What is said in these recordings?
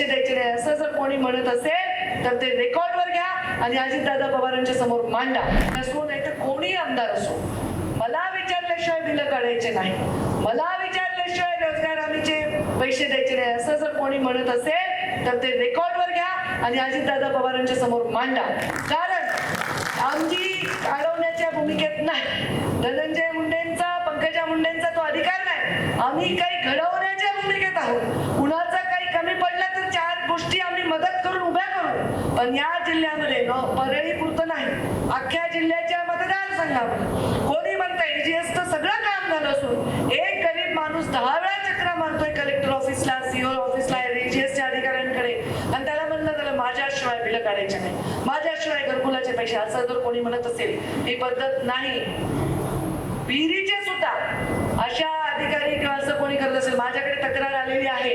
पैसे द्यायचे नाही. असं जर कोणी म्हणत असेल तर ते रेकॉर्डवर घ्या आणि अजितदादा पवारांच्या समोर मांडा. असो नाही तर कोणी आमदार असो. मला विचारल्याशिवाय बिलं काढायचे नाही. मला विचारल्याशिवाय रोजगार हमीचे पैसे द्यायचे नाही. असं जर कोणी म्हणत असेल तर ते रेकॉर्डवर घ्या आणि अजितदादा पवारांच्या समोर मांडा. कारण आमची अडवण्याच्या भूमिकेत नाही. धनंजय मुंडेंचा पंकजा मुंडेंचा तो अधिकार नाही. आम्ही काही घडवण्याच्या भूमिकेत आहोत. कुणाला मदत करून उभ्या करू पण या जिल्ह्यामध्ये न परळी पुरतं नाही. अख्ख्या जिल्ह्याच्या मतदारसंघामध्ये कोणी म्हणताय एजीएस तर सगळं काम झालं असून एक गरीब माणूस दहा वेळा चक्र मारतोय कलेक्टर ऑफिसला सीओ ऑफिसला एजीएसच्या अधिकाऱ्यांकडे. आणि त्याला म्हणलं त्याला माझ्याशिवाय बिल काढायचे नाही. माझ्याशिवाय घरकुलाचे पैसे. असं जर कोणी म्हणत असेल ही पद्धत नाही. विहिरीचे सुद्धा अशा अधिकारी किंवा असं कोणी करत असेल माझ्याकडे तक्रार आलेली आहे.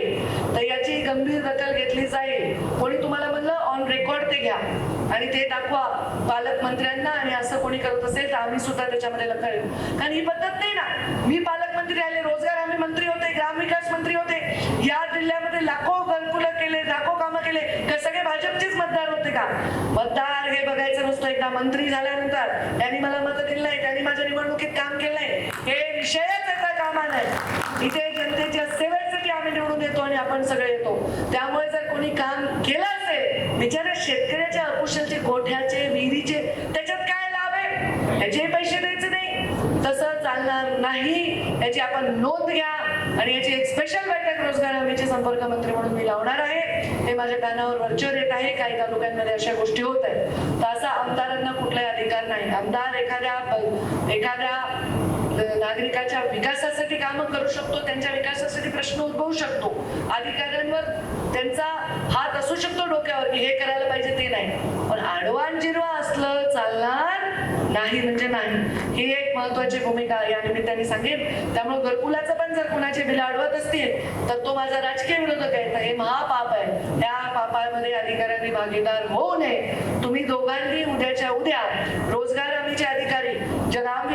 तर याची गंभीर दखल घेतली जाईल कोणी तुम्हाला म्हणलं ऑन रेकॉर्ड ते घ्या आणि ते दाखवा पालकमंत्र्यांना आणि असं कोणी करत असेल तर आम्ही सुद्धा त्याच्यामध्ये लक्ष कारण ही पद्धत नाही ना. मी पालकमंत्री आले रोजगार आम्ही मंत्री होते ग्रामविकास मंत्री होते. या जिल्ह्यामध्ये लाखो घरकुलं केले लाखो कामं केले. का सगळे भाजपचेच मतदार होते का? मतदार हे बघायचं नसतं एकदा मंत्री झाल्यानंतर त्यांनी मला मत दिलं नाही त्यांनी माझ्या निवडणुकीत काम केलं नाही. हे विषयच येता कामा नाही. इथे जनतेच्या सेवा आम्ही निवडून येतो आणि आपण सगळे येतो. त्यामुळे जर कोणी काम केलं असेल बिचारे शेतकऱ्याच्या अकुशलचे गोठ्याचे विहिरीचे त्याच्यात काय लाभ आहे? त्याचे पैसे द्यायचे नाही. तसं चालणार नाही. याची आपण नोंद घ्या आणि याची एक स्पेशल बैठक रोजगार हमीचे संपर्क मंत्री म्हणून मी लावणार आहे. हे माझ्या कानावर वरचर येत आहे. काही तालुक्यांमध्ये अशा गोष्टी होत आहेत. तर असा आमदारांना कुठलाही अधिकार नाही. आमदार एखाद्या एखाद्या नागरिकाच्या विकासासाठी काम करू शकतो त्यांच्या विकासासाठी प्रश्न उद्भवू शकतो. अधिकाऱ्यांवर त्यांचा हात असू शकतो डोक्यावर की हे करायला पाहिजे ते नाही. पण आडवान जिरवा असलं चालणार नाही म्हणजे नाही. ही एक महत्वाची भूमिका या निमित्ताने सांगेन. त्यामुळे घरकुलाचं पण जर कुणाचे बिल अडवत असतील तर तो माझा राजकीय विरोधक आहे तर हे महापाप आहे. त्या पापामध्ये अधिकाऱ्यांनी भागीदार होऊ नये. तुम्ही दोघांनी उद्याच्या उद्या रोजगार हमीचे अधिकारी ग्राम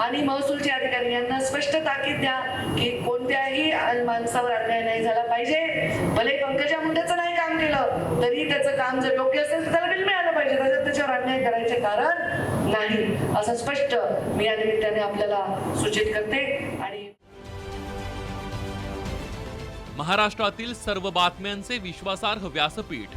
आणि महसूलचे अधिकारी यांना स्पष्ट ताकीद द्या की कोणत्याही माणसावर अन्याय नाही झाला पाहिजे. भले पंकजा मुंडेचं नाही काम केलं तरी त्याचं काम जर योग्य असेल तर त्याला बिल मिळालं पाहिजे. त्याच्यात त्याच्यावर अन्याय करायचे कारण नाही असं स्पष्ट मी या निमित्ताने आपल्याला सूचित करते. आणि महाराष्ट्रातील सर्व बातम्यांचे विश्वासार्ह व्यासपीठ